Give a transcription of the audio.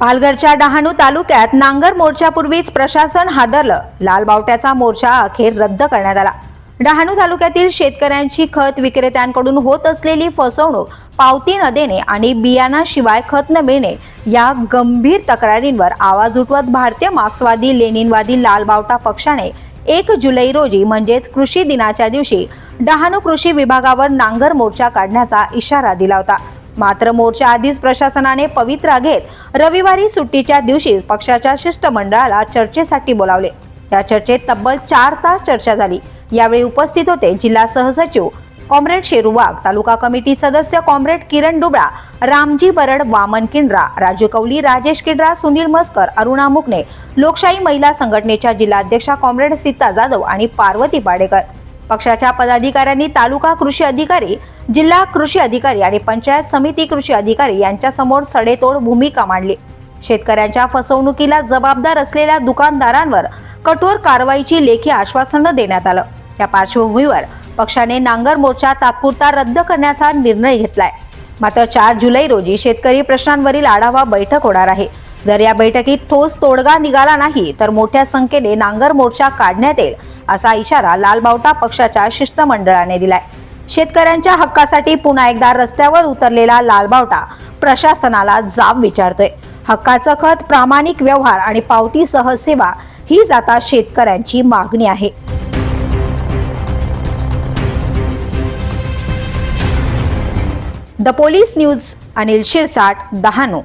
पालघरच्या डहाणू तालुक्यात नांगर मोर्चापूर्वीच प्रशासन हादरलं. लाल बावट्याचा मोर्चा अखेर रद्द करण्यात आला. डहाणू तालुक्यातील शेतकऱ्यांची खत विक्रेत्यांकडून होत असलेली फसवणूक पावती न देणे आणि बियाणाशिवाय खत न मिळणे या गंभीर तक्रारींवर आवाज उठवत भारतीय मार्क्सवादी लेनिनवादी लाल बावटा पक्षाने एक जुलै रोजी म्हणजेच कृषी दिनाच्या दिवशी डहाणू कृषी विभागावर नांगर मोर्चा काढण्याचा इशारा दिला होता. मात्र मोर्चा आधीच प्रशासनाने पवित्रा घेत रविवारी सुट्टीच्या दिवशी पक्षाच्या शिष्टमंडळाला चर्चेसाठी बोलावले. या चर्चेत तब्बल चार तास चर्चा झाली. यावेळी उपस्थित होते जिल्हा सहसचिव कॉम्रेड शेरू वाघ तालुका कमिटी सदस्य कॉम्रेड किरण डुबळा रामजी बरड वामन किंड्रा राजू कौली राजेश किंड्रा सुनील मस्कर अरुणा मुकणे लोकशाही महिला संघटनेच्या जिल्हाध्यक्षा कॉम्रेड सीता जाधव आणि पार्वती पाडेकर. पक्षाच्या पदाधिकाऱ्यांनी तालुका कृषी अधिकारी जिल्हा कृषी अधिकारी आणि पंचायत समिती कृषी अधिकारी यांच्यासमोर सडेतोड भूमिका मांडली. शेतकऱ्यांच्या फसवणुकीला जबाबदार असलेल्या दुकानदारांवर कठोर कारवाईची लेखी आश्वासनं देण्यात आलं. या पार्श्वभूमीवर पक्षाने नांगर मोर्चा तात्पुरता रद्द करण्याचा निर्णय घेतलाय. मात्र चार जुलै रोजी शेतकरी प्रश्नांवरील आढावा बैठक होणार आहे. जर या बैठकीत ठोस तोडगा निघाला नाही तर मोठ्या संख्येने नांगर मोर्चा काढण्यात येईल असा इशारा लालबावटा पक्षाच्या शिष्टमंडळाने दिलाय. शेतकऱ्यांच्या हक्कासाठी पुन्हा एकदा रस्त्यावर उतरलेला लालबावटा प्रशासनाला जाब विचारतोय. हक्काचं खत प्रामाणिक व्यवहार आणि पावतीसह सेवा हीच आता शेतकऱ्यांची मागणी आहे. The police news Anil Shirsat Dahanu